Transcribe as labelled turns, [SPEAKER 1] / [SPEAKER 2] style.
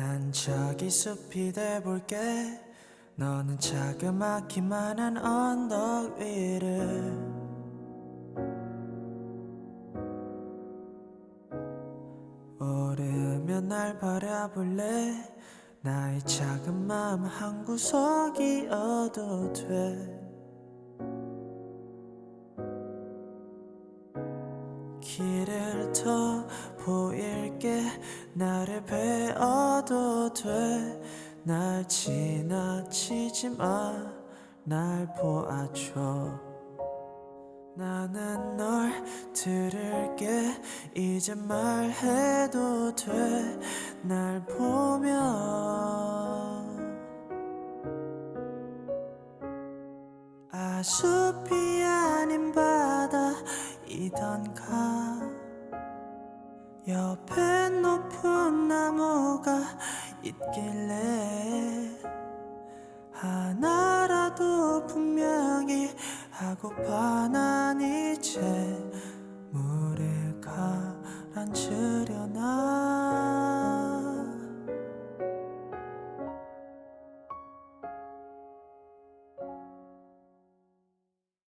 [SPEAKER 1] 나는 저기 숲이 돼볼게. 너는 자그맣기만한 언덕 위를. 오르면 날 바라볼래? 나의 작은 마음 한 구석이어도 돼. 길을 더 보일게. 나를 베어도 돼날 지나치지 마날 보아줘. 나는 널 들을게. 이제 말해도 돼. 날 보면 아 숲이 아닌 바다이던가 옆에 높은 나무가 있길래 하나라도 분명히 하고파 난 이제